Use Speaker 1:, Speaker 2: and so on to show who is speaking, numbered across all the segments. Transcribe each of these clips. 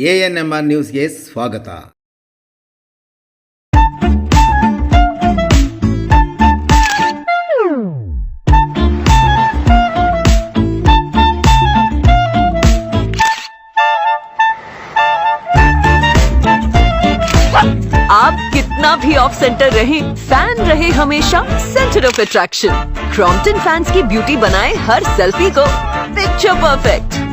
Speaker 1: A N M R ನ್ಯೂಸ್ಗೆ ಸ್ವಾಗತ
Speaker 2: आप कितना भी ऑफ सेंटर रहे फैन रहे हमेशा centre of attraction Crompton fans की ब्यूटी बनाए हर सेल्फी को picture perfect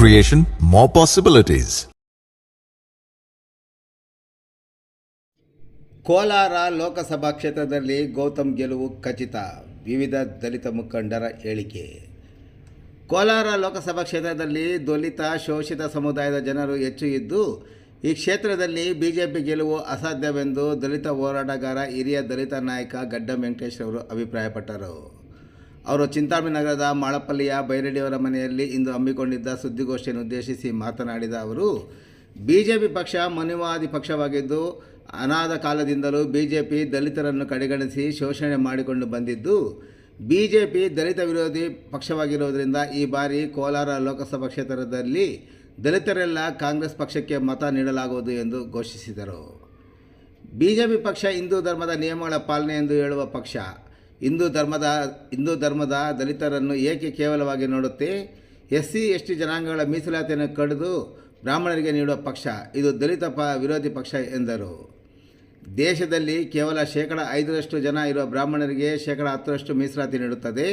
Speaker 3: creation, more possibilities.
Speaker 1: Kolar Lok Sabha ಕ್ಷೇತ್ರದಲ್ಲಿ ಗೌತಮ್ ಗೆಲುವು ಖಚಿತ ವಿವಿಧ ದಲಿತ ಮುಖಂಡರ ಹೇಳಿಕೆ ಕೋಲಾರ ಲೋಕಸಭಾ ಕ್ಷೇತ್ರದಲ್ಲಿ ದಲಿತ ಶೋಷಿತ ಸಮುದಾಯದ ಜನರು ಹೆಚ್ಚು ಇದ್ದು ಈ ಕ್ಷೇತ್ರದಲ್ಲಿ ಬಿಜೆಪಿ ಗೆಲುವು ಅಸಾಧ್ಯವೆಂದು ದಲಿತ ಹೋರಾಟಗಾರ ಹಿರಿಯ ದಲಿತ ನಾಯಕ ಗಡ್ಡ ವೆಂಕಟೇಶ್ ಅವರು ಅಭಿಪ್ರಾಯಪಟ್ಟರು ಅವರು ಚಿಂತಾಮಣಿ ನಗರದ ಮಾಳಪಲ್ಲಿಯ ಬೈರೆಡ್ಡಿಯವರ ಮನೆಯಲ್ಲಿ ಇಂದು ಹಮ್ಮಿಕೊಂಡಿದ್ದ ಸುದ್ದಿಗೋಷ್ಠಿಯನ್ನು ಉದ್ದೇಶಿಸಿ ಮಾತನಾಡಿದ ಅವರು, ಬಿಜೆಪಿ ಪಕ್ಷ ಮನುವಾದಿ ಪಕ್ಷವಾಗಿದ್ದು ಅನಾದ ಕಾಲದಿಂದಲೂ ಬಿಜೆಪಿ ದಲಿತರನ್ನು ಕಡೆಗಣಿಸಿ ಶೋಷಣೆ ಮಾಡಿಕೊಂಡು ಬಂದಿದ್ದು, ಬಿಜೆಪಿ ದಲಿತ ವಿರೋಧಿ ಪಕ್ಷವಾಗಿರುವುದರಿಂದ ಈ ಬಾರಿ ಕೋಲಾರ ಲೋಕಸಭಾ ಕ್ಷೇತ್ರದಲ್ಲಿ ದಲಿತರೆಲ್ಲ ಕಾಂಗ್ರೆಸ್ ಪಕ್ಷಕ್ಕೆ ಮತ ನೀಡಲಾಗುವುದು ಎಂದು ಘೋಷಿಸಿದರು. ಬಿಜೆಪಿ ಪಕ್ಷ ಹಿಂದೂ ಧರ್ಮದ ನಿಯಮಗಳ ಪಾಲನೆ ಎಂದು ಹೇಳುವ ಪಕ್ಷ ಹಿಂದೂ ಧರ್ಮದ ಹಿಂದೂ ಧರ್ಮದ ದಲಿತರನ್ನು ಏಕೆ ಕೇವಲವಾಗಿ ನೋಡುತ್ತೆ? ಎಸ್ ಸಿ ಎಸ್ ಟಿ ಜನಾಂಗಗಳ ಮೀಸಲಾತಿಯನ್ನು ಕಡಿದು ಬ್ರಾಹ್ಮಣರಿಗೆ ನೀಡುವ ಪಕ್ಷ, ಇದು ದಲಿತ ಪ, ವಿರೋಧಿ ಪಕ್ಷ ಎಂದರು. ದೇಶದಲ್ಲಿ ಕೇವಲ ಶೇಕಡ ಐದರಷ್ಟು ಜನ ಇರುವ ಬ್ರಾಹ್ಮಣರಿಗೆ ಶೇಕಡ ಹತ್ತರಷ್ಟು ಮೀಸಲಾತಿ ನೀಡುತ್ತದೆ.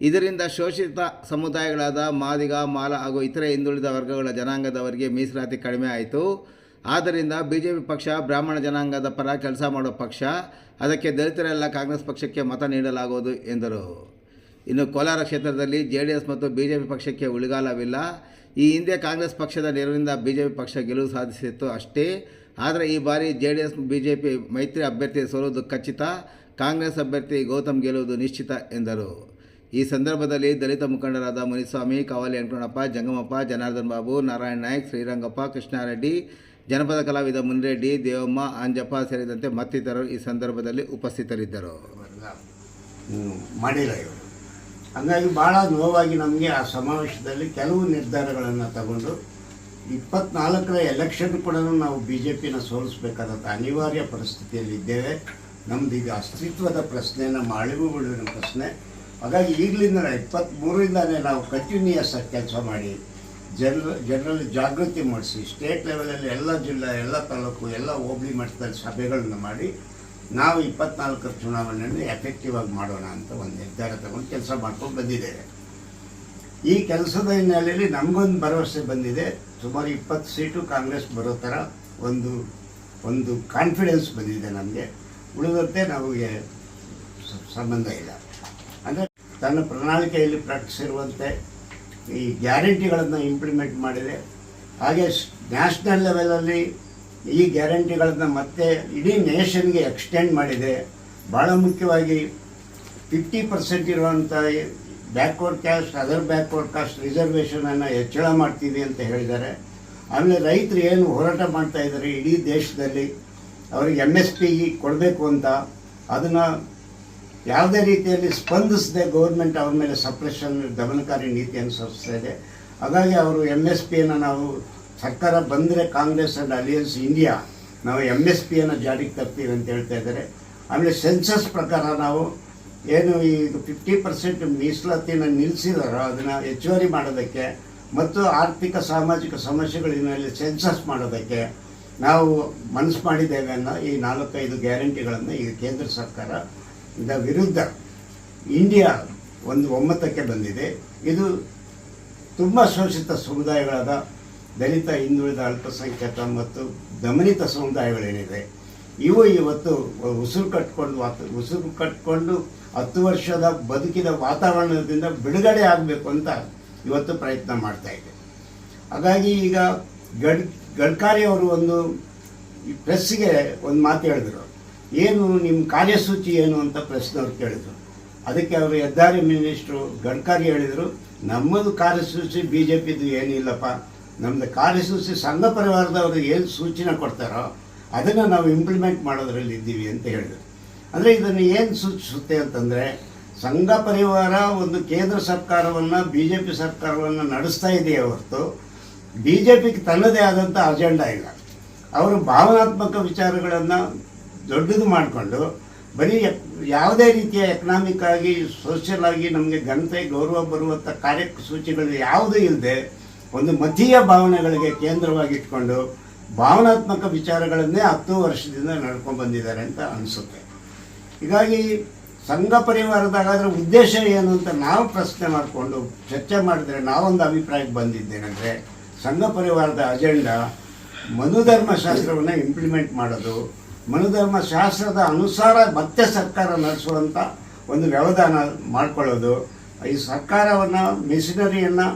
Speaker 1: ಇದರಿಂದ ಶೋಷಿತ ಸಮುದಾಯಗಳಾದ ಮಾದಿಗ, ಮಾಲ ಹಾಗೂ ಇತರೆ ಹಿಂದುಳಿದ ವರ್ಗಗಳ ಜನಾಂಗದವರಿಗೆ ಮೀಸಲಾತಿ ಕಡಿಮೆ ಆಯಿತು. ಆದ್ದರಿಂದ ಬಿ ಜೆ ಪಿ ಪಕ್ಷ, ಬ್ರಾಹ್ಮಣ ಜನಾಂಗದ ಪರ ಕೆಲಸ ಮಾಡುವ ಪಕ್ಷ, ಅದಕ್ಕೆ ದಲಿತರೆಲ್ಲ ಕಾಂಗ್ರೆಸ್ ಪಕ್ಷಕ್ಕೆ ಮತ ನೀಡಲಾಗುವುದು ಎಂದರು. ಇನ್ನು ಕೋಲಾರ ಕ್ಷೇತ್ರದಲ್ಲಿ ಜೆ ಡಿ ಎಸ್ ಮತ್ತು ಬಿ ಜೆ ಪಿ ಪಕ್ಷಕ್ಕೆ ಉಳಿಗಾಲವಿಲ್ಲ. ಈ ಹಿಂದೆ ಕಾಂಗ್ರೆಸ್ ಪಕ್ಷದ ನೆರವಿನಿಂದ ಬಿ ಜೆ ಪಿ ಪಕ್ಷ ಗೆಲುವು ಸಾಧಿಸಿತ್ತು ಅಷ್ಟೇ. ಆದರೆ ಈ ಬಾರಿ J D B J P ಮೈತ್ರಿ ಅಭ್ಯರ್ಥಿ ಸೋಲುವುದು ಖಚಿತ. ಕಾಂಗ್ರೆಸ್ ಅಭ್ಯರ್ಥಿ ಗೌತಮ್ ಗೆಲ್ಲುವುದು ನಿಶ್ಚಿತ ಎಂದರು. ಈ ಸಂದರ್ಭದಲ್ಲಿ ದಲಿತ ಮುಖಂಡರಾದ ಮುನಿಸ್ವಾಮಿ, ಕಾವಲಿ ಅಂಕಣಪ್ಪ ಜಂಗಮಪ್ಪ, ಜನಾರ್ದನ್ ಬಾಬು, ನಾರಾಯಣ ನಾಯ್ಕ್, ಶ್ರೀರಂಗಪ್ಪ, ಕೃಷ್ಣಾರೆಡ್ಡಿ ಜನಪದ ಕಲಾವಿದ ಮುನ್ರೆಡ್ಡಿ, ದೇವಮ್ಮ, ಅಂಜಪ್ಪ ಸೇರಿದಂತೆ ಮತ್ತಿತರರು ಈ ಸಂದರ್ಭದಲ್ಲಿ ಉಪಸ್ಥಿತರಿದ್ದರು.
Speaker 4: ಮಾಡಿಲ್ಲ ಇವರು. ಹಾಗಾಗಿ ಭಾಳ ನೋವಾಗಿ ನಮಗೆ ಆ ಸಮಾವೇಶದಲ್ಲಿ ಕೆಲವು ನಿರ್ಧಾರಗಳನ್ನು ತಗೊಂಡು ಇಪ್ಪತ್ನಾಲ್ಕರ ಎಲೆಕ್ಷನ್ ಕೂಡ ನಾವು ಬಿ ಜೆ ಪಿನ ಸೋಲಿಸ್ಬೇಕಾದಂಥ ಅನಿವಾರ್ಯ ಪರಿಸ್ಥಿತಿಯಲ್ಲಿದ್ದೇವೆ ನಮ್ದು ಈಗ ಅಸ್ತಿತ್ವದ ಪ್ರಶ್ನೆ ನಮ್ಮ ಪ್ರಶ್ನೆ. ಹಾಗಾಗಿ ಈಗಲಿಂದ ಇಪ್ಪತ್ತ್ಮೂರರಿಂದನೇ ನಾವು ಕಂಟಿನ್ಯೂಯಸ್ ಕೆಲಸ ಮಾಡಿ ಜನರ, ಜನರಲ್ಲಿ ಜಾಗೃತಿ ಮೂಡಿಸಿ ಸ್ಟೇಟ್ ಲೆವೆಲಲ್ಲಿ ಎಲ್ಲ ಜಿಲ್ಲಾ, ಎಲ್ಲ ತಾಲೂಕು, ಎಲ್ಲ ಹೋಬಳಿ ಮಟ್ಟದಲ್ಲಿ ಸಭೆಗಳನ್ನು ಮಾಡಿ, ನಾವು ಇಪ್ಪತ್ನಾಲ್ಕರ ಚುನಾವಣೆಯನ್ನು ಎಫೆಕ್ಟಿವ್ ಆಗಿ ಮಾಡೋಣ ಅಂತ ಒಂದು ನಿರ್ಧಾರ ತಗೊಂಡು ಕೆಲಸ ಮಾಡ್ಕೊಂಡು ಬಂದಿದ್ದೇವೆ. ಈ ಕೆಲಸದ ಹಿನ್ನೆಲೆಯಲ್ಲಿ ನಮಗೊಂದು ಭರವಸೆ ಬಂದಿದೆ. ಸುಮಾರು ಇಪ್ಪತ್ತು ಸೀಟು ಕಾಂಗ್ರೆಸ್ ಬರೋ ಥರ ಒಂದು ಒಂದು ಕಾನ್ಫಿಡೆನ್ಸ್ ಬಂದಿದೆ ನಮಗೆ. ಉಳಿದಂತೆ ನಮಗೆ ಸಂಬಂಧ ಇಲ್ಲ. ಅಂದರೆ ತನ್ನ ಪ್ರಣಾಳಿಕೆಯಲ್ಲಿ ಪ್ರಕಟಿಸಿರುವಂತೆ ಈ ಗ್ಯಾರಂಟಿಗಳನ್ನು ಇಂಪ್ಲಿಮೆಂಟ್ ಮಾಡಿದೆ. ಹಾಗೆ ನ್ಯಾಷನಲ್ ಲೆವೆಲಲ್ಲಿ ಈ ಗ್ಯಾರಂಟಿಗಳನ್ನು ಮತ್ತೆ ಇಡೀ ನೇಷನ್ಗೆ ಎಕ್ಸ್ಟೆಂಡ್ ಮಾಡಿದೆ. ಭಾಳ ಮುಖ್ಯವಾಗಿ ಫಿಫ್ಟಿ ಪರ್ಸೆಂಟ್ ಇರುವಂಥ backward caste other backward caste ರಿಸರ್ವೇಷನನ್ನು ಹೆಚ್ಚಳ ಮಾಡ್ತೀವಿ ಅಂತ ಹೇಳಿದ್ದಾರೆ. ಆಮೇಲೆ ರೈತರು ಏನು ಹೋರಾಟ ಮಾಡ್ತಾ ಇದ್ದಾರೆ ಇಡೀ ದೇಶದಲ್ಲಿ, ಅವ್ರಿಗೆ ಎಂ ಎಸ್ ಪಿ ಕೊಡಬೇಕು ಅಂತ, ಅದನ್ನು ಯಾವುದೇ ರೀತಿಯಲ್ಲಿ ಸ್ಪಂದಿಸದೆ ಗೌರ್ಮೆಂಟ್ ಅವ್ರ ಮೇಲೆ ಸಪ್ರೆಷನ್ ದಮನಕಾರಿ ನೀತಿ ಅನುಸರಿಸ್ತಾ ಇದೆ. ಹಾಗಾಗಿ ಅವರು ಎಂ ಎಸ್ ಪಿಯನ್ನು ನಾವು ಸರ್ಕಾರ ಬಂದರೆ ಕಾಂಗ್ರೆಸ್ ಆ್ಯಂಡ್ ಅಲಿಯನ್ಸ್ ಇಂಡಿಯಾ ನಾವು ಎಂ ಎಸ್ ಪಿಯನ್ನು ಜಾರಿಗೆ ತರ್ತೀವಿ ಅಂತ ಹೇಳ್ತಾ ಇದ್ದಾರೆ. ಆಮೇಲೆ ಸೆನ್ಸಸ್ ಪ್ರಕಾರ ನಾವು ಏನು ಈ ಫಿಫ್ಟಿ ಪರ್ಸೆಂಟ್ ಮೀಸಲಾತಿನ ನಿಲ್ಲಿಸಿದಾರೋ ಅದನ್ನು ಹೆಚ್ಚುವರಿ ಮಾಡೋದಕ್ಕೆ ಮತ್ತು ಆರ್ಥಿಕ, ಸಾಮಾಜಿಕ ಸಮಸ್ಯೆಗಳ ಹಿನ್ನೆಲೆಯಲ್ಲಿ ಸೆನ್ಸಸ್ ಮಾಡೋದಕ್ಕೆ ನಾವು ಮನಸ್ಸು ಮಾಡಿದ್ದೇವೆ ಅನ್ನೋ ಈ ನಾಲ್ಕೈದು ಗ್ಯಾರಂಟಿಗಳನ್ನು ಈಗ ಕೇಂದ್ರ ಸರ್ಕಾರ ವಿರುದ್ಧ ಇಂಡಿಯಾ ಒಂದು ಒಮ್ಮತಕ್ಕೆ ಬಂದಿದೆ. ಇದು ತುಂಬ ಶೋಷಿತ ಸಮುದಾಯಗಳಾದ ದಲಿತ, ಹಿಂದುಳಿದ, ಅಲ್ಪಸಂಖ್ಯಾತ ಮತ್ತು ದಮನಿತ ಸಮುದಾಯಗಳೇನಿದೆ. ಇವು ಇವತ್ತು ಉಸಿರು ಕಟ್ಕೊಂಡು ವಾತ, ಉಸಿರು ಕಟ್ಕೊಂಡು ಹತ್ತು ವರ್ಷದ ಬದುಕಿದ ವಾತಾವರಣದಿಂದ ಬಿಡುಗಡೆ ಆಗಬೇಕು ಅಂತ ಇವತ್ತು ಪ್ರಯತ್ನ ಮಾಡ್ತಾ ಇದೆ. ಹಾಗಾಗಿ ಈಗ ಗಡ್, ಗಡ್ಕಾರಿ ಅವರು ಒಂದು ಪ್ರೆಸ್ಸಿಗೆ ಒಂದು ಮಾತು ಹೇಳಿದ್ರು. ಏನು ನಿಮ್ಮ ಕಾರ್ಯಸೂಚಿ ಏನು ಅಂತ ಪ್ರಶ್ನವ್ರು ಕೇಳಿದರು. ಅದಕ್ಕೆ ಅವರು ಹೆದ್ದಾರಿ ಮಿನಿಸ್ಟ್ರು ಗಡ್ಕರಿ ಹೇಳಿದರು, ನಮ್ಮದು ಕಾರ್ಯಸೂಚಿ ಬಿ ಜೆ ಪಿದು ಏನಿಲ್ಲಪ್ಪ ನಮ್ಮದು ಕಾರ್ಯಸೂಚಿ ಸಂಘ ಪರಿವಾರದವರು ಏನು ಸೂಚನೆ ಕೊಡ್ತಾರೋ ಅದನ್ನು ನಾವು ಇಂಪ್ಲಿಮೆಂಟ್ ಮಾಡೋದ್ರಲ್ಲಿ ಇದ್ದೀವಿ ಅಂತ ಹೇಳಿದರು. ಅಂದರೆ ಇದನ್ನು ಏನು ಸೂಚಿಸುತ್ತೆ ಅಂತಂದರೆ, ಸಂಘ ಪರಿವಾರ ಒಂದು ಕೇಂದ್ರ ಸರ್ಕಾರವನ್ನು ಬಿ ಜೆ ಪಿ ಸರ್ಕಾರವನ್ನು ನಡೆಸ್ತಾ ಇದೆಯೇ ಹೊರತು ಬಿ ಜೆ ಪಿಗೆ ತನ್ನದೇ ಆದಂಥ ಅಜೆಂಡಾ ಇಲ್ಲ. ಅವರು ಭಾವನಾತ್ಮಕ ವಿಚಾರಗಳನ್ನು ದೊಡ್ಡದು ಮಾಡಿಕೊಂಡು ಬರೀ ಯಾವುದೇ ರೀತಿಯ ಎಕನಾಮಿಕ್ ಆಗಿ ಸೋಷಿಯಲ್ ಆಗಿ ನಮಗೆ ಘನತೆ, ಗೌರವ ಬರುವಂಥ ಕಾರ್ಯಸೂಚಿಗಳು ಯಾವುದೂ ಇಲ್ಲದೆ ಒಂದು ಮತೀಯ ಭಾವನೆಗಳಿಗೆ ಕೇಂದ್ರವಾಗಿಟ್ಕೊಂಡು ಭಾವನಾತ್ಮಕ ವಿಚಾರಗಳನ್ನೇ ಹತ್ತು ವರ್ಷದಿಂದ ನಡ್ಕೊಂಡು ಬಂದಿದ್ದಾರೆ ಅಂತ ಅನಿಸುತ್ತೆ. ಹೀಗಾಗಿ ಸಂಘ ಪರಿವಾರದಾಗಾದರೆ ಉದ್ದೇಶ ಏನು ಅಂತ ನಾವು ಪ್ರಶ್ನೆ ಮಾಡಿಕೊಂಡು ಚರ್ಚೆ ಮಾಡಿದ್ರೆ ನಾವೊಂದು ಅಭಿಪ್ರಾಯಕ್ಕೆ ಬಂದಿದ್ದೇನೆಂದರೆ, ಸಂಘ ಪರಿವಾರದ ಅಜೆಂಡಾ ಮನುಧರ್ಮಶಾಸ್ತ್ರವನ್ನು ಇಂಪ್ಲಿಮೆಂಟ್ ಮಾಡೋದು ಮನುಧರ್ಮಶಾಸ್ತ್ರದ ಅನುಸಾರ ಮತ್ತೆ ಸರ್ಕಾರ ನಡೆಸುವಂಥ ಒಂದು ವ್ಯವಧಾನ ಮಾಡ್ಕೊಳ್ಳೋದು, ಈ ಸರ್ಕಾರವನ್ನು, ಮಿಷನರಿಯನ್ನು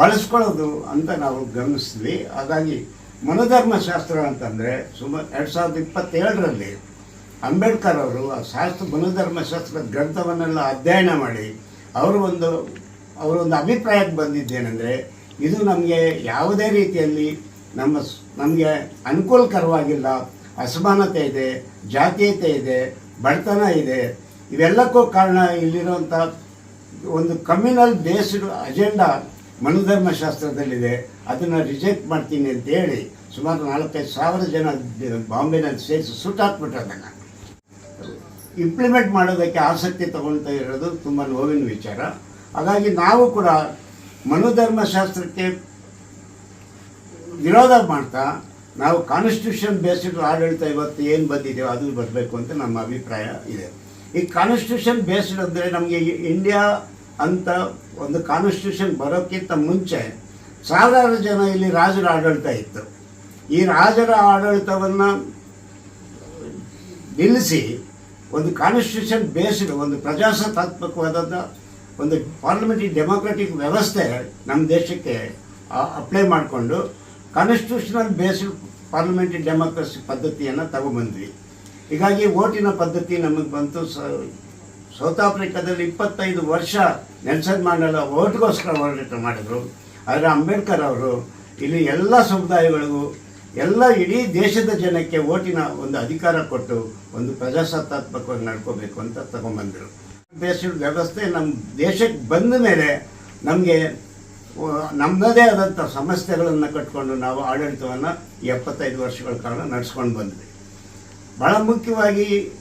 Speaker 4: ಬಳಸ್ಕೊಳ್ಳೋದು ಅಂತ ನಾವು ಗಮನಿಸಿದ್ವಿ. ಹಾಗಾಗಿ ಮನುಧರ್ಮಶಾಸ್ತ್ರ ಅಂತಂದರೆ ಸುಮಾರು ಎರಡು ಸಾವಿರದ ಇಪ್ಪತ್ತೇಳರಲ್ಲಿ ಅಂಬೇಡ್ಕರ್ ಅವರು ಆ ಶಾಸ್ತ್ರ ಮನುಧರ್ಮಶಾಸ್ತ್ರ ಗ್ರಂಥವನ್ನೆಲ್ಲ ಅಧ್ಯಯನ ಮಾಡಿ ಅವರು ಒಂದು ಅವರೊಂದು ಅಭಿಪ್ರಾಯಕ್ಕೆ ಬಂದಿದ್ದೇನೆಂದರೆ ಇದು ನಮಗೆ ಯಾವುದೇ ರೀತಿಯಲ್ಲಿ ನಮ್ಮ ನಮಗೆ ಅನುಕೂಲಕರವಾಗಿಲ್ಲ. ಅಸಮಾನತೆ ಇದೆ, ಜಾತೀಯತೆ ಇದೆ, ಬಡತನ ಇದೆ, ಇವೆಲ್ಲಕ್ಕೂ ಕಾರಣ ಇಲ್ಲಿರುವಂಥ ಒಂದು ಕಮ್ಯುನಲ್ ಬೇಸ್ಡ್ ಅಜೆಂಡಾ ಮನೋಧರ್ಮಶಾಸ್ತ್ರದಲ್ಲಿದೆ. ಅದನ್ನು ರಿಜೆಕ್ಟ್ ಮಾಡ್ತೀನಿ ಅಂತ ಹೇಳಿ ಸುಮಾರು ನಾಲ್ಕೈದು ಸಾವಿರ ಜನ ಬಾಂಬೆನಲ್ಲಿ ಸೇರಿಸಿ ಸುಟ್ಟಾಕ್ಬಿಟ್ರು ಅದನ್ನು. ಇಂಪ್ಲಿಮೆಂಟ್ ಮಾಡೋದಕ್ಕೆ ಆಸಕ್ತಿ ತಗೊಳ್ತಾ ಇರೋದು ತುಂಬ ನೋವಿನ ವಿಚಾರ. ಹಾಗಾಗಿ ನಾವು ಕೂಡ ಮನೋಧರ್ಮಶಾಸ್ತ್ರಕ್ಕೆ ವಿರೋಧ ಮಾಡ್ತಾ ನಾವು ಕಾನ್ಸ್ಟಿಟ್ಯೂಷನ್ ಬೇಸ್ಡ್ ಆಡಳಿತ ಇವತ್ತು ಏನು ಬಂದಿದೆಯೋ ಅದು ಬರಬೇಕು ಅಂತ ನಮ್ಮ ಅಭಿಪ್ರಾಯ ಇದೆ. ಈ ಕಾನ್ಸ್ಟಿಟ್ಯೂಷನ್ ಬೇಸ್ಡ್ ಅಂದರೆ ನಮಗೆ ಇಂಡಿಯಾ ಅಂತ ಒಂದು ಕಾನ್ಸ್ಟಿಟ್ಯೂಷನ್ ಬರೋಕ್ಕಿಂತ ಮುಂಚೆ ಸಾವಿರಾರು ಜನ ಇಲ್ಲಿ ರಾಜರ ಆಡಳಿತ ಇತ್ತು. ಈ ರಾಜರ ಆಡಳಿತವನ್ನು ನಿಲ್ಲಿಸಿ ಒಂದು ಕಾನ್ಸ್ಟಿಟ್ಯೂಷನ್ ಬೇಸ್ಡ್ ಒಂದು ಪ್ರಜಾಸತ್ತಾತ್ಮಕವಾದಂಥ ಒಂದು ಪಾರ್ಲಿಮೆಂಟರಿ ಡೆಮೊಕ್ರೆಟಿಕ್ ವ್ಯವಸ್ಥೆ ನಮ್ಮ ದೇಶಕ್ಕೆ ಅಪ್ಲೈ ಮಾಡಿಕೊಂಡು ಕಾನ್ಸ್ಟಿಟ್ಯೂಷನಲ್ ಬೇಸ್ಡ್ ಪಾರ್ಲಿಮೆಂಟರಿ ಡೆಮೋಕ್ರಸಿ ಪದ್ಧತಿಯನ್ನು ತಗೊಂಡ್ಬಂದ್ವಿ ಹೀಗಾಗಿ ಓಟಿನ ಪದ್ಧತಿ ನಮಗೆ ಬಂತು. ಸೌತ್ ಆಫ್ರಿಕಾದಲ್ಲಿ ಇಪ್ಪತ್ತೈದು ವರ್ಷ ನೆಲ್ಸನ್ ಮಂಡಲ ಓಟ್ಗೋಸ್ಕರ ಹೋರಾಟ ಮಾಡಿದರು. ಆದರೆ ಅಂಬೇಡ್ಕರ್ ಅವರು ಇಲ್ಲಿ ಎಲ್ಲ ಸಮುದಾಯಗಳಿಗೂ ಎಲ್ಲ ಇಡೀ ದೇಶದ ಜನಕ್ಕೆ ಓಟಿನ ಒಂದು ಅಧಿಕಾರ ಕೊಟ್ಟು ಒಂದು ಪ್ರಜಾಸತ್ತಾತ್ಮಕವಾಗಿ ನಡ್ಕೋಬೇಕು ಅಂತ ತಗೊಂಬಂದರು. ಬೇಸಿಡ್ ವ್ಯವಸ್ಥೆ ನಮ್ಮ ದೇಶಕ್ಕೆ ಬಂದ ಮೇಲೆ ನಮಗೆ ನಮ್ಮದೇ ಆದಂಥ ಸಮಸ್ಯೆಗಳನ್ನು ಕಟ್ಕೊಂಡು ನಾವು ಆಡಳಿತವನ್ನು ಎಪ್ಪತ್ತೈದು ವರ್ಷಗಳ ಕಾಲ ನಡೆಸ್ಕೊಂಡು ಬಂದ್ವಿ. ಭಾಳ ಮುಖ್ಯವಾಗಿ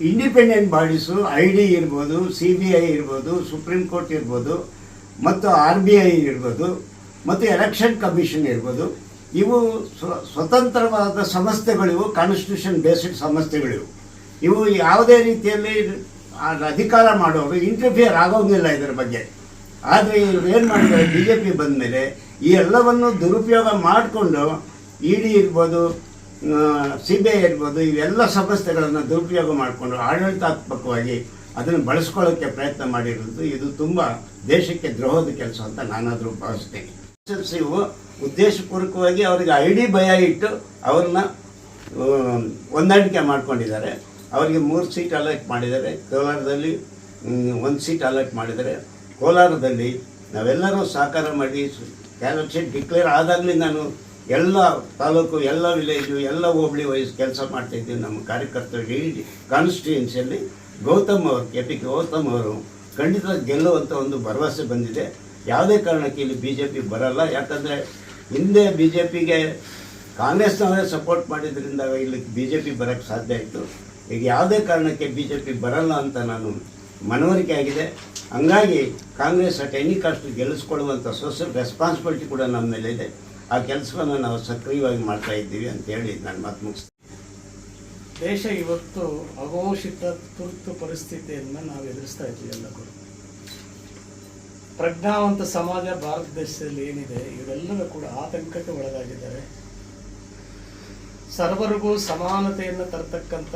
Speaker 4: ಇಂಡಿಪೆಂಡೆಂಟ್ ಬಾಡೀಸು ಐ ಡಿ ಇರ್ಬೋದು, ಸಿ ಬಿ ಐ ಇರ್ಬೋದು, ಸುಪ್ರೀಂ ಕೋರ್ಟ್ ಇರ್ಬೋದು, ಮತ್ತು ಆರ್ ಬಿ ಐ ಇರ್ಬೋದು, ಮತ್ತು ಎಲೆಕ್ಷನ್ ಕಮಿಷನ್ ಇರ್ಬೋದು, ಇವು ಸ್ವ- ಸ್ವತಂತ್ರವಾದ ಸಂಸ್ಥೆಗಳಿವು ಕಾನ್ಸ್ಟಿಟ್ಯೂಷನ್ ಬೇಸಿಡ್ ಸಂಸ್ಥೆಗಳಿವು ಇವು ಯಾವುದೇ ರೀತಿಯಲ್ಲಿ ಅಧಿಕಾರ ಮಾಡೋರು ಇಂಟರ್ಫಿಯರ್ ಆಗೋದಿಲ್ಲ ಇದರ ಬಗ್ಗೆ. ಆದರೆ ಇವರು ಏನು ಮಾಡಿದ್ದಾರೆ? ಬಿ ಜೆ ಪಿ ಬಂದ ಮೇಲೆ ಈ ಎಲ್ಲವನ್ನು ದುರುಪಯೋಗ ಮಾಡಿಕೊಂಡು ಇ ಡಿ ಇರ್ಬೋದು ಸಿ ಬಿ ಐ ಇರ್ಬೋದು, ಇವೆಲ್ಲ ಸಂಸ್ಥೆಗಳನ್ನು ದುರುಪಯೋಗ ಮಾಡಿಕೊಂಡು ಆಡಳಿತಾತ್ಮಕವಾಗಿ ಅದನ್ನು ಬಳಸ್ಕೊಳ್ಳೋಕ್ಕೆ ಪ್ರಯತ್ನ ಮಾಡಿರೋದು. ಇದು ತುಂಬ ದೇಶಕ್ಕೆ ದ್ರೋಹದ ಕೆಲಸ ಅಂತ ನಾನಾದರೂ ಭಾವಿಸ್ತೇನೆ. ಇವು ಉದ್ದೇಶಪೂರ್ವಕವಾಗಿ ಅವರಿಗೆ ಐ ಡಿ ಭಯ ಇಟ್ಟು ಅವ್ರನ್ನ ಹೊಂದಾಣಿಕೆ ಮಾಡ್ಕೊಂಡಿದ್ದಾರೆ. ಅವರಿಗೆ ಮೂರು ಸೀಟ್ ಅಲರ್ಟ್ ಮಾಡಿದ್ದಾರೆ. ಕೋಲಾರದಲ್ಲಿ ಒಂದು ಸೀಟ್ ಅಲರ್ಟ್ ಮಾಡಿದ್ದಾರೆ. ಕೋಲಾರದಲ್ಲಿ ನಾವೆಲ್ಲರೂ ಸಹಕಾರ ಮಾಡಿ ಕ್ಯಾಲಕ್ಷನ್ ಡಿಕ್ಲೇರ್ ಆದಾಗಲೇ ನಾನು ಎಲ್ಲ ತಾಲೂಕು, ಎಲ್ಲ ವಿಲೇಜು, ಎಲ್ಲ ಹೋಬಳಿ ವಯಸ್ಸು ಕೆಲಸ ಮಾಡ್ತಾಯಿದ್ದೀವಿ ನಮ್ಮ ಕಾರ್ಯಕರ್ತರು ಇಡೀ ಕಾನ್ಸ್ಟಿಟ್ಯೂನ್ಸಿಯಲ್ಲಿ ಗೌತಮ್ ಅವರು ಕೆ ಪಿ ಗೌತಮ್ ಅವರು ಖಂಡಿತ ಗೆಲ್ಲುವಂಥ ಒಂದು ಭರವಸೆ ಬಂದಿದೆ. ಯಾವುದೇ ಕಾರಣಕ್ಕೆ ಇಲ್ಲಿ ಬಿ ಜೆ ಪಿ ಬರಲ್ಲ. ಯಾಕಂದರೆ ಹಿಂದೆ ಬಿ ಜೆ ಪಿಗೆ ಕಾಂಗ್ರೆಸ್ನವರೇ ಸಪೋರ್ಟ್ ಮಾಡಿದ್ರಿಂದ ಇಲ್ಲಿ ಬಿ ಜೆ ಪಿ ಬರೋಕ್ಕೆ ಸಾಧ್ಯ ಆಯಿತು. ಈಗ ಯಾವುದೇ ಕಾರಣಕ್ಕೆ ಬಿ ಜೆ ಪಿ ಬರಲ್ಲ ಅಂತ ನಾನು ಮನವರಿಕೆ ಆಗಿದೆ. ಹಂಗಾಗಿ ಕಾಂಗ್ರೆಸ್ ಅಟ್ ಎನಿ ಕಾಸ್ಟ್ ಗೆಲ್ಲಿಸ್ಕೊಳ್ಳುವಂಥ ಸೋಷಿಯಲ್ ರೆಸ್ಪಾನ್ಸಿಬಿಲಿಟಿ ಕೂಡ ನಮ್ಮ ಮೇಲೆ ಇದೆ. ಆ ಕೆಲಸವನ್ನು ನಾವು ಸಕ್ರಿಯವಾಗಿ ಮಾಡ್ತಾ ಇದ್ದೀವಿ ಅಂತ ಹೇಳಿ ನಾನು ಮಾತು ಮುಗಿಸ್ತೀನಿ.
Speaker 5: ದೇಶ ಇವತ್ತು ಅಘೋಷಿತ ತುರ್ತು ಪರಿಸ್ಥಿತಿಯನ್ನು ನಾವು ಎದುರಿಸ್ತಾ ಇದ್ದೀವಿ ಕೂಡ. ಪ್ರಜ್ಞಾವಂತ ಸಮಾಜ ಭಾರತ ದೇಶದಲ್ಲಿ ಏನಿದೆ, ಇವರೆಲ್ಲರೂ ಕೂಡ ಆತಂಕಕ್ಕೆ ಒಳಗಾಗಿದ್ದಾರೆ. ಸರ್ವರಿಗೂ ಸಮಾನತೆಯನ್ನು ತರತಕ್ಕಂಥ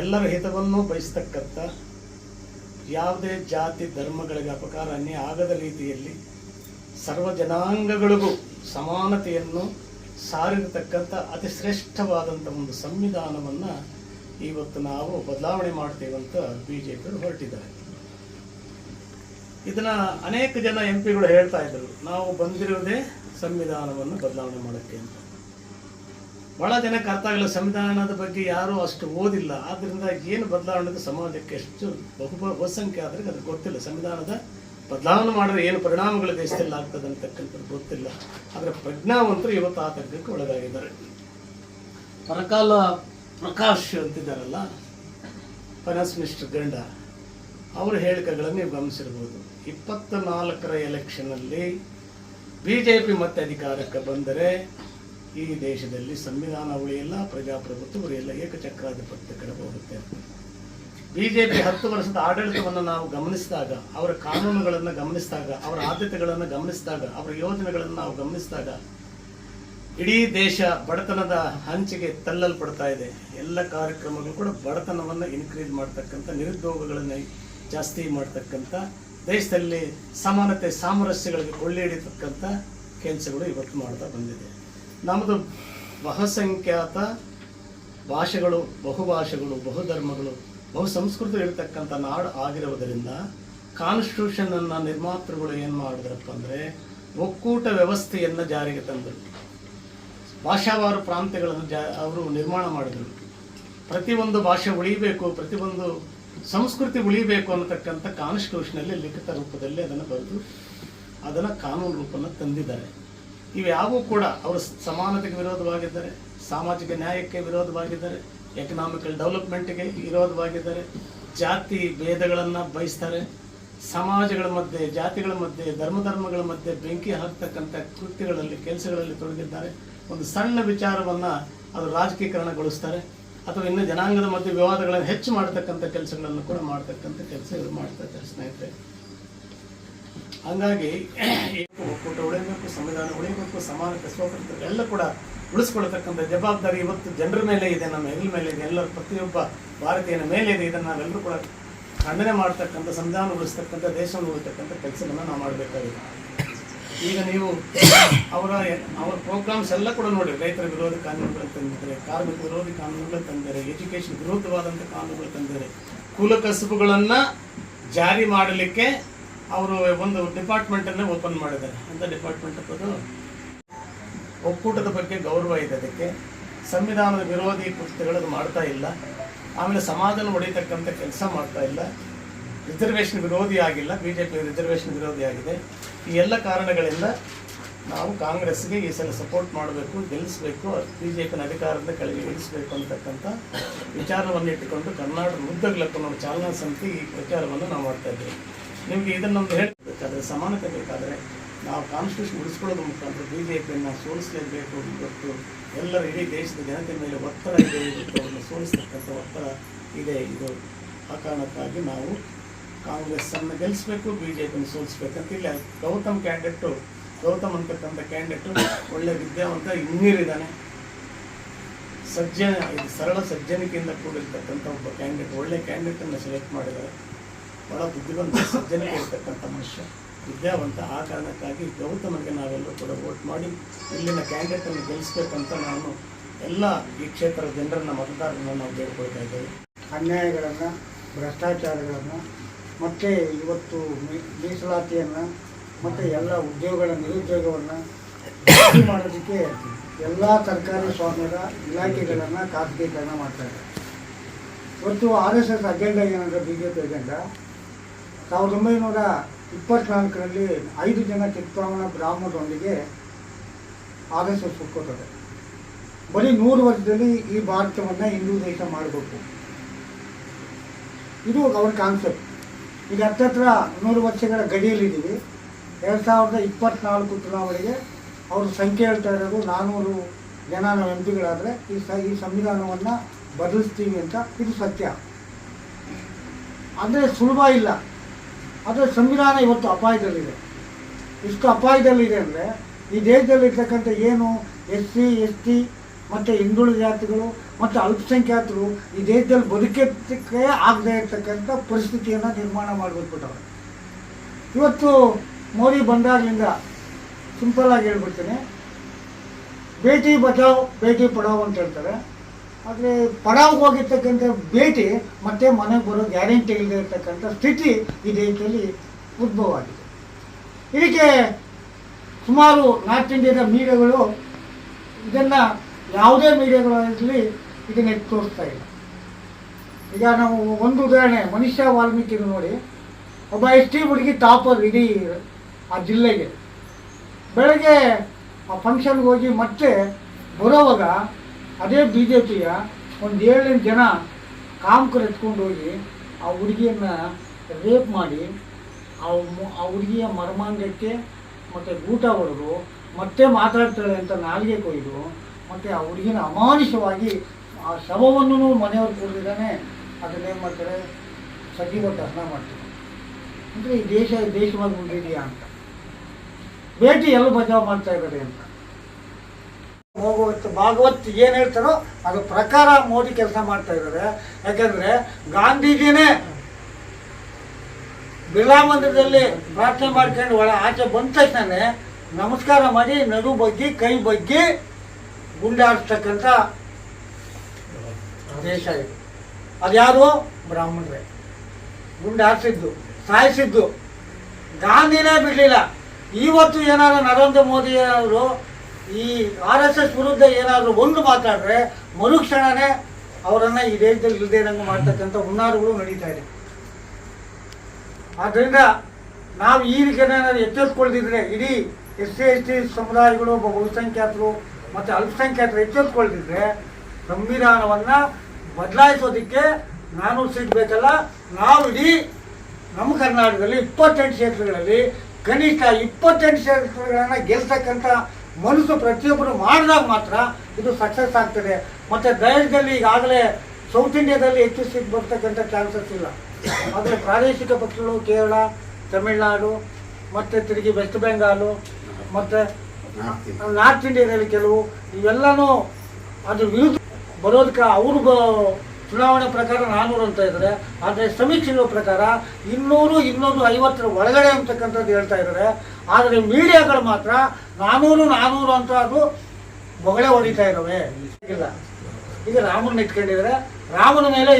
Speaker 5: ಎಲ್ಲರ ಹಿತವನ್ನು ಬಯಸ್ತಕ್ಕಂಥ ಯಾವುದೇ ಜಾತಿ, ಧರ್ಮಗಳಿಗೆ ಅಪಕಾರ ಅನ್ಯ ಆಗದ ರೀತಿಯಲ್ಲಿ ಸರ್ವ ಜನಾಂಗಗಳಿಗೂ ಸಮಾನತೆಯನ್ನು ಸಾರಿರತಕ್ಕಂಥ ಅತಿ ಶ್ರೇಷ್ಠವಾದಂಥ ಒಂದು ಸಂವಿಧಾನವನ್ನು ಇವತ್ತು ನಾವು ಬದಲಾವಣೆ ಮಾಡ್ತೇವೆ ಅಂತ ಬಿ ಜೆ ಪಿಯವರು ಹೊರಟಿದ್ದಾರೆ. ಇದನ್ನ ಅನೇಕ ಜನ ಎಂ ಪಿಗಳು ಹೇಳ್ತಾ ಇದ್ರು, ನಾವು ಬಂದಿರುವುದೇ ಸಂವಿಧಾನವನ್ನು ಬದಲಾವಣೆ ಮಾಡೋಕ್ಕೆ ಅಂತ. ಬಹಳ ಜನಕ್ಕೆ ಅರ್ಥ ಆಗಲ್ಲ ಸಂವಿಧಾನದ ಬಗ್ಗೆ ಯಾರೂ ಅಷ್ಟು ಓದಿಲ್ಲ. ಆದ್ದರಿಂದ ಏನು ಬದಲಾವಣೆ ಸಮಾಜಕ್ಕೆ ಎಷ್ಟು ಬಹು ಬಹುಸಂಖ್ಯಾತರಿಗೆ ಅದು ಗೊತ್ತಿಲ್ಲ. ಸಂವಿಧಾನದ ಬದಲಾವಣೆ ಮಾಡಿದ್ರೆ ಏನು ಪರಿಣಾಮಗಳು ದೇಶದಲ್ಲಿ ಆಗ್ತದೆ ಅಂತಕ್ಕಂಥದ್ದು ಗೊತ್ತಿಲ್ಲ. ಆದರೆ ಪ್ರಜ್ಞಾವಂತರು ಇವತ್ತು ಆತಂಕಕ್ಕೆ ಒಳಗಾಗಿದ್ದಾರೆ. ಪರಕಾಲ ಪ್ರಕಾಶ್ ಅಂತಿದ್ದಾರಲ್ಲ ಫೈನಾನ್ಸ್ ಮಿನಿಸ್ಟರ್ ಗಂಡ, ಅವರ ಹೇಳಿಕೆಗಳನ್ನು ನೀವು ಗಮನಿಸಿರ್ಬೋದು ಇಪ್ಪತ್ತ ನಾಲ್ಕರ ಎಲೆಕ್ಷನಲ್ಲಿ ಬಿ ಜೆ ಪಿ ಮತ್ತೆ ಅಧಿಕಾರಕ್ಕೆ ಬಂದರೆ ಈ ದೇಶದಲ್ಲಿ ಸಂವಿಧಾನ ಉಳಿಯಲ್ಲ ಪ್ರಜಾಪ್ರಭುತ್ವ ಉಳಿಯಲ್ಲ ಏಕಚಕ್ರಾಧಿಪತ್ಯ ಕಡೆ ಹೋಗುತ್ತೆ ಬಿಜೆಪಿ ಹತ್ತು ವರ್ಷದ ಆಡಳಿತವನ್ನು ನಾವು ಗಮನಿಸಿದಾಗ, ಅವರ ಕಾನೂನುಗಳನ್ನು ಗಮನಿಸಿದಾಗ, ಅವರ ಆದ್ಯತೆಗಳನ್ನು ಗಮನಿಸಿದಾಗ, ಅವರ ಯೋಜನೆಗಳನ್ನು ನಾವು ಗಮನಿಸಿದಾಗ ಇಡೀ ದೇಶ ಬಡತನದ ಹಂಚಿಗೆ ತಳ್ಳಲ್ಪಡ್ತಾ ಇದೆ. ಎಲ್ಲ ಕಾರ್ಯಕ್ರಮಗಳು ಕೂಡ ಬಡತನವನ್ನು ಇನ್ಕ್ರೀಸ್ ಮಾಡ್ತಕ್ಕಂಥ, ನಿರುದ್ಯೋಗಗಳನ್ನು ಜಾಸ್ತಿ ಮಾಡ್ತಕ್ಕಂಥ, ದೇಶದಲ್ಲಿ ಸಮಾನತೆ, ಸಾಮರಸ್ಯಗಳಿಗೆ ಕೊಳ್ಳೆ ಹಿಡಿತಕ್ಕಂಥ ಕೆಲಸಗಳು ಇವತ್ತು ಮಾಡ್ತಾ ಬಂದಿದೆ. ನಮ್ಮದು ಬಹುಸಂಖ್ಯಾತ ಭಾಷೆಗಳು, ಬಹುಭಾಷೆಗಳು, ಬಹುಧರ್ಮಗಳು ಬಹು ಸಂಸ್ಕೃತಿ ಇರತಕ್ಕಂಥ ನಾಡು ಆಗಿರುವುದರಿಂದ ಕಾನ್ಸ್ಟಿಟ್ಯೂಷನ್ ಅನ್ನ ನಿರ್ಮಾತೃಗಳು ಏನು ಮಾಡಿದ್ರಪ್ಪ ಅಂದರೆ ಒಕ್ಕೂಟ ವ್ಯವಸ್ಥೆಯನ್ನು ಜಾರಿಗೆ ತಂದರು. ಭಾಷಾವಾರು ಪ್ರಾಂತ್ಯಗಳನ್ನು ಜಾ, ಅವರು ನಿರ್ಮಾಣ ಮಾಡಿದರು. ಪ್ರತಿಯೊಂದು ಭಾಷೆ ಉಳಿಬೇಕು, ಪ್ರತಿಯೊಂದು ಸಂಸ್ಕೃತಿ ಉಳಿಬೇಕು ಅನ್ನತಕ್ಕಂಥ ಕಾನ್ಸ್ಟಿಟ್ಯೂಷನಲ್ಲಿ ಲಿಖಿತ ರೂಪದಲ್ಲಿ ಅದನ್ನು ಬರೆದು, ಅದನ್ನು ಕಾನೂನು ರೂಪವನ್ನು ತಂದಿದ್ದಾರೆ. ಇವ್ಯಾವೂ ಕೂಡ ಅವರು ಸಮಾನತೆಗೆ ವಿರೋಧವಾಗಿದ್ದಾರೆ, ಸಾಮಾಜಿಕ ನ್ಯಾಯಕ್ಕೆ ವಿರೋಧವಾಗಿದ್ದಾರೆ ಎಕನಾಮಿಕಲ್ ಡೆವಲಪ್ಮೆಂಟ್ಗೆ ವಿರೋಧವಾಗಿದ್ದಾರೆ, ಜಾತಿ ಭೇದಗಳನ್ನು ಬಯಸ್ತಾರೆ, ಸಮಾಜಗಳ ಮಧ್ಯೆ, ಜಾತಿಗಳ ಮಧ್ಯೆ, ಧರ್ಮ ಧರ್ಮಗಳ ಮಧ್ಯೆ ಬೆಂಕಿ ಹಾಕ್ತಕ್ಕಂಥ ಕೃತ್ಯಗಳಲ್ಲಿ, ಕೆಲಸಗಳಲ್ಲಿ ತೊಡಗಿದ್ದಾರೆ. ಒಂದು ಸಣ್ಣ ವಿಚಾರವನ್ನು ಅದು ರಾಜಕೀಕರಣಗೊಳಿಸ್ತಾರೆ ಅಥವಾ ಇನ್ನು ಜನಾಂಗದ ಮಧ್ಯೆ ವಿವಾದಗಳನ್ನು ಹೆಚ್ಚು ಮಾಡ್ತಕ್ಕಂಥ ಕೆಲಸಗಳನ್ನು ಕೂಡ ಮಾಡ್ತಕ್ಕಂಥ ಕೆಲಸಗಳು ಮಾಡ್ತಾ ಇದ್ದಾರೆ ಸ್ನೇಹಿತರೆ. ಹಂಗಾಗಿ ಒಕ್ಕೂಟ ಉಳಿಬೇಕು ಸಂವಿಧಾನ ಉಳಿಬೇಕು ಸಮಾನತೆ, ಸ್ವಾತಂತ್ರ್ಯ, ಎಲ್ಲ ಕೂಡ ಉಳಿಸ್ಕೊಳ್ತಕ್ಕಂಥ ಜವಾಬ್ದಾರಿ ಇವತ್ತು ಜನರ ಮೇಲೆ ಇದೆ, ನಮ್ಮ ಹೆಗಲ ಮೇಲೆ ಇದೆ, ಎಲ್ಲರ ಪ್ರತಿಯೊಬ್ಬ ಭಾರತೀಯನ ಮೇಲೆ ಇದೆ, ಇದನ್ನು ನಾವೆಲ್ಲರೂ ಕೂಡ ಖಂಡನೆ ಮಾಡ್ತಕ್ಕಂಥ, ಸಂವಿಧಾನ ಉಳಿಸ್ತಕ್ಕಂಥ ದೇಶವನ್ನು ಉಳಿಸ್ತಕ್ಕಂಥ ಕೆಲಸವನ್ನು ನಾವು ಮಾಡಬೇಕಾಗಿದೆ. ಈಗ ನೀವು ಅವರ ಅವರ ಪ್ರೋಗ್ರಾಮ್ಸ್ ಎಲ್ಲ ಕೂಡ ನೋಡಿ ರೈತರ ವಿರೋಧಿ ಕಾನೂನುಗಳು ತಂದಿದ್ದಾರೆ ಕಾರ್ಮಿಕ ವಿರೋಧಿ ಕಾನೂನುಗಳು ತಂದಿದ್ದಾರೆ ಎಜುಕೇಶನ್ ವಿರುದ್ಧವಾದಂಥ ಕಾನೂನುಗಳು ತಂದಿದ್ದಾರೆ ಕುಲ ಕಸುಬುಗಳನ್ನು ಜಾರಿ ಮಾಡಲಿಕ್ಕೆ ಅವರು ಒಂದು ಡಿಪಾರ್ಟ್ಮೆಂಟ್ ಅನ್ನ ಓಪನ್ ಮಾಡಿದ್ದಾರೆ. ಅಂತ ಡಿಪಾರ್ಟ್ಮೆಂಟ್ ಅದು ಒಕ್ಕೂಟದ ಬಗ್ಗೆ ಗೌರವ ಇದೆ ಅದಕ್ಕೆ. ಸಂವಿಧಾನದ ವಿರೋಧಿ ಕೃತ್ಯಗಳನ್ನು ಮಾಡ್ತಾ ಇಲ್ಲ. ಆಮೇಲೆ ಸಮಾಜನ ಒಡೆಯತಕ್ಕಂಥ ಕೆಲಸ ಮಾಡ್ತಾ ಇಲ್ಲ. ರಿಸರ್ವೇಷನ್ ವಿರೋಧಿ ಆಗಿಲ್ಲ. ಬಿ ಜೆ ಪಿ ರಿಸರ್ವೇಷನ್ ವಿರೋಧಿ ಆಗಿದೆ. ಈ ಎಲ್ಲ ಕಾರಣಗಳಿಂದ ನಾವು ಕಾಂಗ್ರೆಸ್ಗೆ ಈ ಸಲ ಸಪೋರ್ಟ್ ಮಾಡಬೇಕು, ಗೆಲ್ಲಿಸಬೇಕು ಬಿ ಜೆ ಪಿನ ಅಧಿಕಾರದಿಂದ ಕೆಳಗೆ ಇಳಿಸಬೇಕು ಅಂತಕ್ಕಂಥ ವಿಚಾರವನ್ನು ಇಟ್ಟುಕೊಂಡು ಕರ್ನಾಟಕ ಉದ್ದಗಲಕ್ಕೂ ನಾವು ಚಾಲನಾ ಸಮಿತಿ ಈ ಪ್ರಚಾರವನ್ನು ನಾವು ಮಾಡ್ತಾ ಇದ್ದೇವೆ. ನಿಮಗೆ ಇದನ್ನೊಂದು ಹೇಳಬೇಕಾದ್ರೆ ಸಮಾನತೆ ಬೇಕಾದರೆ ನಾವು ಕಾನ್ಸ್ಟಿಟ್ಯೂಷನ್ ಉಳಿಸ್ಕೊಳ್ಳೋದ್ರ ಮುಖಾಂತರ ಬಿ ಜೆ ಪಿಯನ್ನು ಸೋಲಿಸಲೇಬೇಕು ಇವತ್ತು ಎಲ್ಲರ ಇಡೀ ದೇಶದ ಜನತೆ ಮೇಲೆ ಒತ್ತಡ ಇದೆ ಇವತ್ತು ಅವರನ್ನು ಸೋಲಿಸ್ತಕ್ಕಂಥ ಒತ್ತಡ ಇದೆ. ಇದು ಆ ಕಾರಣಕ್ಕಾಗಿ ನಾವು ಕಾಂಗ್ರೆಸ್ಸನ್ನು ಗೆಲ್ಲಿಸಬೇಕು ಬಿ ಜೆ ಪಿನ ಸೋಲಿಸ್ಬೇಕಂತ ಇಲ್ಲ. ಗೌತಮ್ ಕ್ಯಾಂಡಿಡೇಟು ಗೌತಮ್ ಅಂತಕ್ಕಂಥ ಕ್ಯಾಂಡಿಡೇಟು ಒಳ್ಳೆ ವಿದ್ಯಾವಂತ ಇನ್ನೀರಿದ್ದಾನೆ ಸಜ್ಜನ ಸರಳ ಸಜ್ಜನಿಕೆಯಿಂದ ಕೂಡಿರ್ತಕ್ಕಂಥ ಒಬ್ಬ ಕ್ಯಾಂಡಿಡೇಟ್ ಒಳ್ಳೆ ಕ್ಯಾಂಡಿಡೇಟನ್ನು ಸೆಲೆಕ್ಟ್ ಮಾಡಿದ್ದಾರೆ. ಬಹಳ ಬುದ್ಧಿವಂತ ಸಜ್ಜನಿಕೆ ಇರ್ತಕ್ಕಂಥ ಮನುಷ್ಯ. ವಿದ್ಯಾವಂತ. ಆ ಕಾರಣಕ್ಕಾಗಿ ಗೌತಮನಿಗೆ ನಾವೆಲ್ಲರೂ ಕೂಡ ವೋಟ್ ಮಾಡಿ ಇಲ್ಲಿನ ಕ್ಯಾಂಡಿಡೇಟನ್ನು ಗೆಲ್ಲಿಸ್ಬೇಕಂತ ನಾನು ಎಲ್ಲ ಈ ಕ್ಷೇತ್ರದ ಜನರನ್ನ, ಮತದಾರರನ್ನ ನಾವು ಬೇಡ್ಕೊಳ್ತಾ ಇದ್ದೇವೆ.
Speaker 6: ಅನ್ಯಾಯಗಳನ್ನು, ಭ್ರಷ್ಟಾಚಾರಗಳನ್ನು, ಮತ್ತು ಇವತ್ತು ಮೀಸಲಾತಿಯನ್ನು, ಮತ್ತು ಎಲ್ಲ ಉದ್ಯೋಗಗಳ ನಿರುದ್ಯೋಗವನ್ನು ಮಾಡೋದಕ್ಕೆ ಎಲ್ಲ ಸರ್ಕಾರಿ ಸ್ವಾಮ್ಯದ ಇಲಾಖೆಗಳನ್ನು ಖಾಸಗೀಕರಣ ಮಾಡ್ತಾರೆ ಇವತ್ತು ಆರ್ ಎಸ್ ಎಸ್ ಅಜೆಂಡಾ ಏನಂದ್ರೆ ಬಿ ಜೆ ಸಾವಿರದ ಒಂಬೈನೂರ ಇಪ್ಪತ್ನಾಲ್ಕರಲ್ಲಿ ಐದು ಜನ ಚಿತ್ರಾವಣ ಬ್ರಾಹ್ಮಣರೊಂದಿಗೆ ಆರ್ ಎಸ್ ಬರೀ ನೂರು ವರ್ಷದಲ್ಲಿ ಈ ಭಾರತವನ್ನು ಹಿಂದೂ ದೇಶ ಮಾಡಬೇಕು. ಇದು ಅವ್ರ ಕಾನ್ಸೆಪ್ಟ್ ಈಗ ಹತ್ತತ್ರ ನೂರು ವರ್ಷಗಳ ಗಡಿಯಲ್ಲಿದ್ದೀವಿ. ಎರಡು ಸಾವಿರದ ಇಪ್ಪತ್ನಾಲ್ಕು ಚುನಾವಣೆಗೆ ಅವರು ಸಂಖ್ಯೆ ಹೇಳ್ತಾ ಇರೋದು ನಾನ್ನೂರು ಜನ ನಾವು ಎಂ ಪಿಗಳಾದರೆ ಈ ಸ, ಈ ಸಂವಿಧಾನವನ್ನು ಬದಲಿಸ್ತೀವಿ ಅಂತ ಇದು ಸತ್ಯ. ಅಂದರೆ ಸುಲಭ ಇಲ್ಲ. ಆದರೆ ಸಂವಿಧಾನ ಇವತ್ತು ಅಪಾಯದಲ್ಲಿದೆ. ಇಷ್ಟು ಅಪಾಯದಲ್ಲಿದೆ ಅಂದರೆ ಈ ದೇಶದಲ್ಲಿರ್ತಕ್ಕಂಥ ಏನು ಎಸ್ ಸಿ ಎಸ್ ಟಿ ಮತ್ತು ಹಿಂದುಳಿದ ಜಾತಿಗಳು ಮತ್ತು ಅಲ್ಪಸಂಖ್ಯಾತರು ಈ ದೇಶದಲ್ಲಿ ಬದುಕಕ್ಕೆ ಆಗದೇ ಇರ್ತಕ್ಕಂಥ ಪರಿಸ್ಥಿತಿಯನ್ನು ನಿರ್ಮಾಣ ಮಾಡಿಬಿಟ್ಬಿಟ್ಟವ್ರೆ. ಇವತ್ತು ಮೋದಿ ಬಂದಾಗಲಿಂದ ಸಿಂಪಲ್ ಆಗಿ ಹೇಳ್ಬಿಡ್ತೀನಿ. ಭೇಟಿ ಬಚಾವ್ ಭೇಟಿ ಪಡಾವ್ ಅಂತ ಹೇಳ್ತಾರೆ. ಆದರೆ ಪಡಾವ್ಗೆ ಹೋಗಿರ್ತಕ್ಕಂಥ ಭೇಟಿ ಮತ್ತೆ ಮನೆಗೆ ಬರೋ ಗ್ಯಾರಂಟಿ ಇಲ್ಲದೆ ಇರ್ತಕ್ಕಂಥ ಸ್ಥಿತಿ ಈ ದೇಶದಲ್ಲಿ ಉದ್ಭವ ಆಗಿದೆ ಇದಕ್ಕೆ ಸುಮಾರು ನಾರ್ತ್ ಇಂಡಿಯಾದ ಮೀಡಿಯಾಗಳು ಇದನ್ನು ಯಾವುದೇ ಮೀಡಿಯಾಗಳಲ್ಲಿ ಇದನ್ನು ಎತ್ತಿ ತೋರಿಸ್ತಾ ಇಲ್ಲ. ಈಗ ನಾವು ಒಂದು ಉದಾಹರಣೆ, ಮನುಷ್ಯ ವಾಲ್ಮೀಕಿ ನೋಡಿ. ಒಬ್ಬ ಎಸ್ ಟಿ ಹುಡುಗಿ ಟಾಪರ್ ಇಡೀ ಆ ಜಿಲ್ಲೆಗೆ. ಬೆಳಗ್ಗೆ ಆ ಫಂಕ್ಷನ್ಗೆ ಹೋಗಿ ಮತ್ತೆ ಬರೋವಾಗ ಅದೇ ಬಿ ಜೆ ಪಿಯ ಒಂದು ಏಳೆಂಟು ಜನ ಕಾಮಕರು ಎತ್ಕೊಂಡು ಹೋಗಿ ಆ ಹುಡುಗಿಯನ್ನು ರೇಪ್ ಮಾಡಿ, ಆ ಹುಡುಗಿಯ ಮರ್ಮಾಂಗಕ್ಕೆ ಮತ್ತು ಊಟ ಹೊಡೆದು ಮತ್ತೆ ಮಾತಾಡ್ತಾಳೆ ಅಂತ ನಾಲಿಗೆ ಕೊಯ್ದು, ಮತ್ತು ಆ ಹುಡುಗಿನ ಅಮಾನುಷವಾಗಿ ಆ ಶವವನ್ನು ಮನೆಯವ್ರು ಕೊಡ್ತಿದ್ದಾನೆ ಅದನ್ನೇನು ಮಾಡ್ತಾರೆ? ಸಜೀವ ದಹನ ಮಾಡ್ತಾರೆ. ಅಂದರೆ ಈ ದೇಶ ದೇಶವಾಗಿ ಉಳಿದಿದೆಯಾ ಅಂತ. ಭೇಟಿ ಎಲ್ಲ ಬಚಾವ್ ಮಾಡ್ತಾ ಇದ್ದಾರೆ ಅಂತ. ಭಾಗವತ್ ಭಾಗವತ್ ಏನು ಹೇಳ್ತಾರೋ ಅದು ಪ್ರಕಾರ ಮೋದಿ ಕೆಲಸ ಮಾಡ್ತಾ ಇದ್ದಾರೆ. ಯಾಕಂದ್ರೆ ಗಾಂಧೀಜಿನೇ ಬಿರ್ಲಾ ಮಂದಿರದಲ್ಲಿ ಪ್ರಾರ್ಥನೆ ಮಾಡ್ಕೊಂಡು ಒಳ ಆಚೆ ಬಂದ ತಕ್ಷಣ ನಮಸ್ಕಾರ ಮಾಡಿ ನಡು ಬಗ್ಗಿ, ಕೈ ಬಗ್ಗಿ ಗುಂಡಾಡಿಸ್ತಕ್ಕಂಥ ದೇಶ ಇದು. ಅದ್ಯಾರು ಬ್ರಾಹ್ಮಣರೇ. ಗುಂಡಾಡ್ಸಿದ್ದು, ಸಾಯಿಸಿದ್ದು. ಗಾಂಧಿನೇ ಬಿಡಲಿಲ್ಲ. ಇವತ್ತು ಏನಾದ್ರು ನರೇಂದ್ರ ಮೋದಿ ಅವರು ಈ ಆರ್ ಎಸ್ ಎಸ್ ವಿರುದ್ಧ ಏನಾದರೂ ಒಂದು ಮಾತಾಡಿದ್ರೆ ಮರುಕ್ಷಣನೇ ಅವರನ್ನು ಈ ದೇಶದಲ್ಲಿ ಇಲ್ಲದೇ ಇರಂಗೆ ಮಾಡ್ತಕ್ಕಂಥ ಹುನ್ನಾರಗಳು ನಡೀತಾ ಇದೆ. ಆದ್ದರಿಂದ ನಾವು ಈ ಏನಾದ್ರು ಎಚ್ಚೆತ್ಕೊಳ್ದಿದ್ರೆ ಇಡೀ ಎಸ್ ಸಿ ಎಸ್ ಟಿ ಸಮುದಾಯಗಳು ಬಹುಸಂಖ್ಯಾತರು ಮತ್ತು ಅಲ್ಪಸಂಖ್ಯಾತರು ಎಚ್ಚೆತ್ಕೊಳ್ದಿದ್ರೆ ಸಂವಿಧಾನವನ್ನು ಬದಲಾಯಿಸೋದಕ್ಕೆ ನಾನು ಸೀಟ್ ಬೇಕಲ್ಲ, ನಾವು ಇಡೀ ನಮ್ಮ ಕರ್ನಾಟಕದಲ್ಲಿ ಇಪ್ಪತ್ತೆಂಟು ಕ್ಷೇತ್ರಗಳಲ್ಲಿ ಕನಿಷ್ಠ ಇಪ್ಪತ್ತೆಂಟು ಕ್ಷೇತ್ರಗಳನ್ನು ಗೆಲ್ತಕ್ಕಂಥ ಮನಸ್ಸು ಪ್ರತಿಯೊಬ್ಬರು ಮಾಡಿದಾಗ ಮಾತ್ರ ಇದು ಸಕ್ಸಸ್ ಆಗ್ತದೆ. ಮತ್ತು ದೇಶದಲ್ಲಿ ಈಗಾಗಲೇ ಸೌತ್ ಇಂಡಿಯಾದಲ್ಲಿ ಹೆಚ್ಚು ಸೀಟ್ ಬರ್ತಕ್ಕಂಥ ಚಾನ್ಸಸ್ ಇಲ್ಲ. ಆದರೆ ಪ್ರಾದೇಶಿಕ ಪಕ್ಷಗಳು ಕೇರಳ ತಮಿಳುನಾಡು ಮತ್ತು ತಿರುಗಿ ವೆಸ್ಟ್ ಬೆಂಗಾಲು ಮತ್ತು
Speaker 4: ನಾರ್ತ್
Speaker 6: ಇಂಡಿಯಾದಲ್ಲಿ ಕೆಲವು ಇವೆಲ್ಲನೂ ಅದು ವಿರುದ್ಧ ಬರೋದಕ್ಕೆ ಅವರು ಚುನಾವಣೆ ಪ್ರಕಾರ ನಾನ್ನೂರು ಅಂತ ಇದ್ದಾರೆ. ಆದರೆ ಸಮೀಕ್ಷೆಗಳ ಪ್ರಕಾರ ಇನ್ನೂರು ಇನ್ನೂರು ಐವತ್ತರ ಒಳಗಡೆ ಅಂತಕ್ಕಂಥದ್ದು ಹೇಳ್ತಾ ಇದ್ದಾರೆ. ಆದರೆ ಮೀಡಿಯಾಗಳು ಮಾತ್ರ ನಾನ್ನೂರು ನಾನ್ನೂರು ಅಂತ ಅದು ಮೊಗಳೆ ಹೊಡಿತಾ ಇದ್ದಾವೆ. ಇಲ್ಲ. ಈಗ ರಾಮನ ಇಟ್ಕೊಂಡಿದ್ದಾರೆ. ರಾಮನ ಮೇಲೆ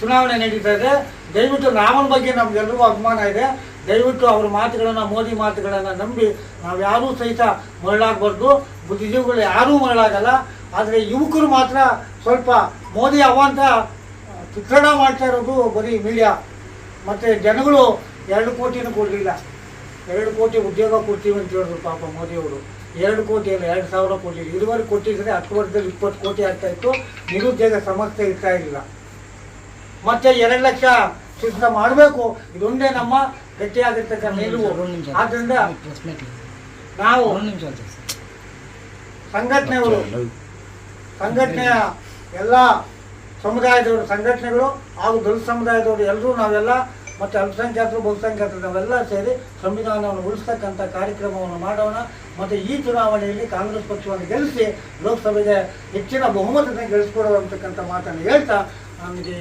Speaker 6: ಚುನಾವಣೆ ನಡೀತಾ ಇದೆ. ದಯವಿಟ್ಟು ರಾಮನ ಬಗ್ಗೆ ನಮ್ಗೆಲ್ರಿಗೂ ಅಭಿಮಾನ ಇದೆ. ದಯವಿಟ್ಟು ಅವ್ರ ಮಾತುಗಳನ್ನು, ಮೋದಿ ಮಾತುಗಳನ್ನು ನಂಬಿ ನಾವು ಯಾರೂ ಸಹಿತ ಮರಳಾಗಬಾರ್ದು. ಬುದ್ಧಿಜೀವಿಗಳು ಯಾರೂ ಮರಳಾಗಲ್ಲ. ಆದರೆ ಯುವಕರು ಮಾತ್ರ ಸ್ವಲ್ಪ ಮೋದಿ ಅವಂತ ಚಿತ್ರಣ ಮಾಡ್ತಾ ಇರೋದು ಬರೀ ಮೀಡಿಯಾ ಮತ್ತು ಜನಗಳು ಎರಡು ಕೋಟಿನೂ ಕೊಡಲಿಲ್ಲ. ಎರಡು ಕೋಟಿ ಉದ್ಯೋಗ ಕೊಡ್ತೀವಿ ಅಂತ ಹೇಳಿದ್ರು ಪಾಪ ಮೋದಿಯವರು ಎರಡು ಕೋಟಿ ಅಲ್ಲ ಎರಡು ಸಾವಿರ ಕೋಟಿ ಇದುವರೆಗೆ ಕೊಟ್ಟಿದ್ರೆ ಹತ್ತು ವರ್ಷದಲ್ಲಿ ಇಪ್ಪತ್ತು ಕೋಟಿ ಆಗ್ತಾ ಇತ್ತು. ನಿರುದ್ಯೋಗ ಸಮಸ್ಯೆ ಇರ್ತಾ ಇರಲಿಲ್ಲ. ಮತ್ತೆ ಎರಡು ಲಕ್ಷ ಸಿದ್ಧ ಮಾಡಬೇಕು. ಇದೊಂದೇ ನಮ್ಮ ಗಟ್ಟಿಯಾಗಿರ್ತಕ್ಕಂಥ ನಿಲುವು. ಆದ್ದರಿಂದ ನಾವು ಸಂಘಟನೆಯವರು ಸಂಘಟನೆಯ ಎಲ್ಲ ಸಮುದಾಯದವರು, ಸಂಘಟನೆಗಳು ಹಾಗೂ ದಲಿತ ಸಮುದಾಯದವರು ಎಲ್ಲರೂ ನಾವೆಲ್ಲ ಮತ್ತು ಅಲ್ಪಸಂಖ್ಯಾತರು, ಬಹುಸಂಖ್ಯಾತರು ನಾವೆಲ್ಲ ಸೇರಿ ಸಂವಿಧಾನವನ್ನು ಉಳಿಸ್ತಕ್ಕಂಥ ಕಾರ್ಯಕ್ರಮವನ್ನು ಮಾಡೋಣ. ಮತ್ತು ಈ ಚುನಾವಣೆಯಲ್ಲಿ ಕಾಂಗ್ರೆಸ್ ಪಕ್ಷವನ್ನು ಗೆಲ್ಲಿಸಿ ಲೋಕಸಭೆಗೆ ಹೆಚ್ಚಿನ ಬಹುಮತದಿಂದ ಗೆಲ್ಲಿಸ್ಕೊಡುವಂತಕ್ಕಂಥ ಮಾತನ್ನು ಹೇಳ್ತಾ ನಮಗೆ